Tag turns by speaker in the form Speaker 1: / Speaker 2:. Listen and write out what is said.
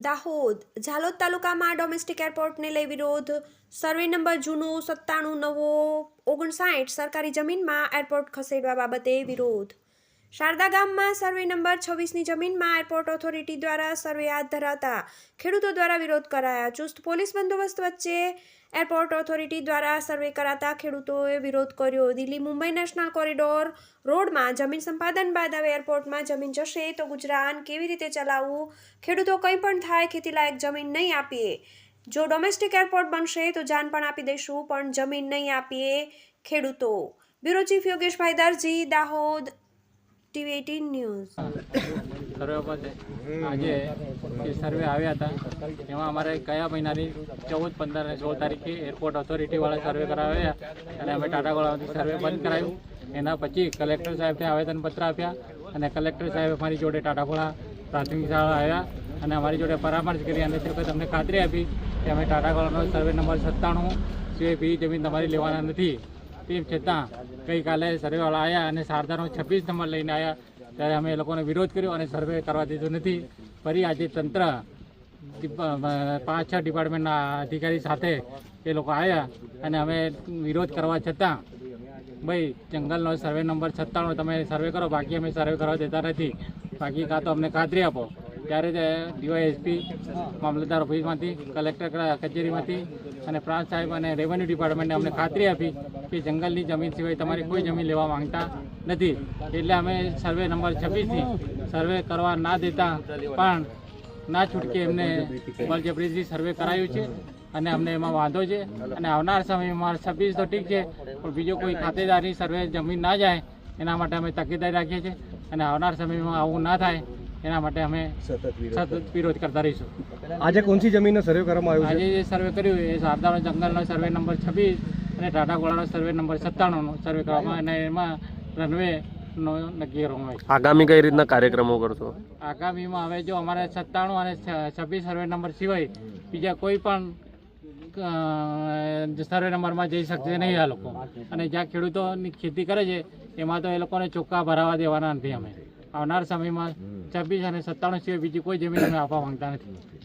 Speaker 1: દાહોદ ઝાલોદ તાલુકામાં ડોમેસ્ટિક એરપોર્ટને લઈ વિરોધ. સર્વે નંબર જૂનું સત્તાણું નવો ઓગણસાઠ સરકારી જમીનમાં એરપોર્ટ ખસેડવા બાબતે વિરોધ. શારદા ગામમાં સર્વે નંબર છવ્વીસની જમીનમાં એરપોર્ટ ઓથોરિટી દ્વારા સર્વે હાથ ધરાતા ખેડૂતો દ્વારા વિરોધ કરાયા. ચુસ્ત પોલીસ બંદોબસ્ત વચ્ચે એરપોર્ટ ઓથોરિટી દ્વારા સર્વે કરાતા ખેડૂતોએ વિરોધ કર્યો. દિલ્હી મુંબઈ નેશનલ કોરિડોર રોડમાં જમીન સંપાદન બાદ હવે એરપોર્ટમાં જમીન જશે તો ગુજરાન કેવી રીતે ચલાવવું? ખેડૂતો કંઈ પણ થાય ખેતીલાયક જમીન નહીં આપીએ. જો ડોમેસ્ટિક એરપોર્ટ બનશે તો જાન પણ આપી દઈશું, પણ જમીન નહીં આપીએ ખેડૂતો. Bureau chief Yogeshbhai Darji Dahod TV eighteen news
Speaker 2: સર્વે પર આજે જે સર્વે આવ્યા હતા, એમાં અમારે કયા મહિનાની ચૌદ, પંદર અને સોળ તારીખે એરપોર્ટ ઓથોરિટીવાળા સર્વે કરાવ્યા અને અમે ટાટાગોળામાંથી સર્વે બંધ કરાવ્યું એના પછી કલેક્ટર સાહેબને આવેદનપત્ર આપ્યા અને કલેક્ટર સાહેબ અમારી જોડે ટાટાગોળા પ્રાથમિક શાળા આવ્યા અને અમારી જોડે પરામર્શ કરી અને તે તમને ખાતરી આપી કે અમે ટાટાગોળાનો સર્વે નંબર સત્તાણું સિવાય બીજી જમીન તમારી લેવાના નથી. તેમ છતાં ગઈકાલે સર્વેવાળા આવ્યા અને શારદાનો છવ્વીસ નંબર લઈને આવ્યા ત્યારે અમે એ લોકોને વિરોધ કર્યો અને સર્વે કરવા દીધું નથી. ફરી આજે તંત્ર પાંચ છ ડિપાર્ટમેન્ટના અધિકારી સાથે એ લોકો આવ્યા અને અમે વિરોધ કરવા છતાં, ભાઈ, જંગલનો સર્વે નંબર સત્તાણું, તમે સર્વે કરો. બાકી અમે સર્વે કરવા દેતા નથી. બાકી કાં તો અમને ખાતરી આપો. ત્યારે ડીવાયએસપી મામલતદાર ઓફિસમાંથી, કલેક્ટર કચેરીમાંથી અને પ્રાંત સાહેબ અને રેવન્યુ ડિપાર્ટમેન્ટને અમને ખાતરી આપી કે જંગલની જમીન સિવાય તમારી કોઈ જમીન લેવા માંગતા નથી. એટલે અમે સર્વે નંબર છવ્વીસથી સર્વે કરવા ના દેતા પણ ના છૂટકે એમને બળજબરીથી સર્વે કરાયું છે અને અમને એમાં વાંધો છે. અને આવનાર સમયમાં છવ્વીસ તો ઠીક છે, પણ બીજો કોઈ ખાતેદારી સર્વે જમીન ના જાય, એના માટે અમે તકેદારી રાખીએ છીએ. અને આવનાર સમયમાં આવું ના થાય એના માટે અમે સતત વિરોધ કરતા. રહીશું.
Speaker 3: આજે કોનસી જમીનનો સર્વે કરવામાં આવ્યો
Speaker 2: આજે જે સર્વે કર્યું એ શારદાનો જંગલનો સર્વે નંબર છવ્વીસ અને ટાટા ગોળાનો સર્વે નંબર સત્તાણુંનો સર્વે કરવામાં અને એમાં રનવે નો નક્કી
Speaker 4: આગામી કઈ રીતના કાર્યક્રમો કરશો?
Speaker 2: આગામીમાં હવે જો અમારે સત્તાણું અને છવ્વીસ સર્વે નંબર સિવાય બીજા કોઈ પણ સર્વે નંબરમાં જઈ શકશે નહીં આ લોકો. અને જ્યાં ખેડૂતોની ખેતી કરે છે એમાં તો એ લોકોને ચોખ્ખા ભરાવા દેવાના નથી અમે. આવનાર સમયમાં છવ્વીસ અને સત્તાણું સિવાય બીજી કોઈ જમીન અમે આપવા માંગતા નથી.